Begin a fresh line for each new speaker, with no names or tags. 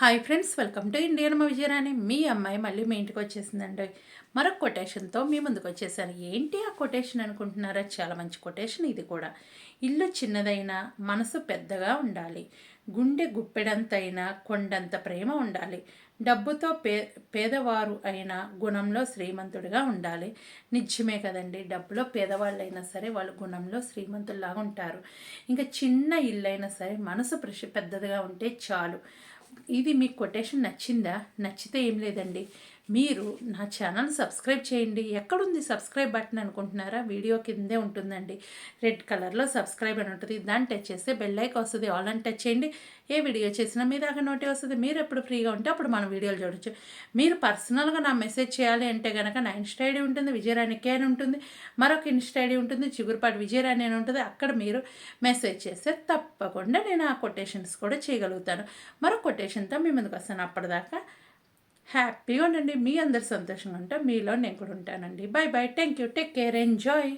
Hi friends welcome to Indian Vijayarani మీ అమ్మాయి మళ్ళీ మీ ఇంటికి వచ్చేసిందండి. మరొక కొటేషన్తో మీ ముందుకు వచ్చేసాను. ఏంటి ఆ కొటేషన్ అనుకుంటున్నారా? చాలా మంచి కొటేషన్ ఇది కూడా. ఇల్లు చిన్నదైనా మనసు పెద్దగా ఉండాలి. గుండె గుప్పెడంతైనా కొండంత ప్రేమ ఉండాలి. డబ్బుతో పే పేదవారు అయిన గుణంలో శ్రీమంతుడిగా ఉండాలి. నిజమే కదండి. డబ్బులో పేదవాళ్ళైనా సరే వాళ్ళు గుణంలో శ్రీమంతుల్లాగా ఉంటారు ఇంకా చిన్న ఇల్లు అయినా సరే మనసు పెద్దదిగా ఉంటే చాలు. ఇది మీకు కొటేషన్ నచ్చిందా? నచ్చితే ఏం లేదండి. మీరు నా ఛానల్ సబ్స్క్రైబ్ చేయండి. ఎక్కడుంది సబ్స్క్రైబ్ బటన్ అనుకుంటున్నారా? వీడియో కిందే ఉంటుందండి. రెడ్ కలర్లో సబ్స్క్రైబ్ అని ఉంటుంది. దాన్ని టచ్ చేస్తే బెల్లైక్ వస్తుంది. ఆల్ అని టచ్ చేయండి. ఏ వీడియో చేసినా మీ దాకా నోటి వస్తుంది. మీరు ఎప్పుడు ఫ్రీగా ఉంటే అప్పుడు మన వీడియోలు చూడొచ్చు. మీరు పర్సనల్గా నా మెసేజ్ చేయాలి అంటే కనుక నా ఇన్స్టా ఐడి ఉంటుంది. విజయరాణి కే అని ఉంటుంది. మరొక ఇన్స్టా ఐడి ఉంటుంది. చిగురుపాటి విజయరాణి అని ఉంటుంది. అక్కడ మీరు మెసేజ్ చేస్తే తప్పకుండా నేను ఆ కొటేషన్స్ కూడా చేయగలుగుతాను. మరో కొటేషన్తో మీ ముందుకు వస్తాను. అప్పటిదాకా హ్యాపీగా ఉండండి. మీ అందరు సంతోషంగా ఉంటా. మీలో నేను కూడా ఉంటానండి. Bye bye thank you take care enjoy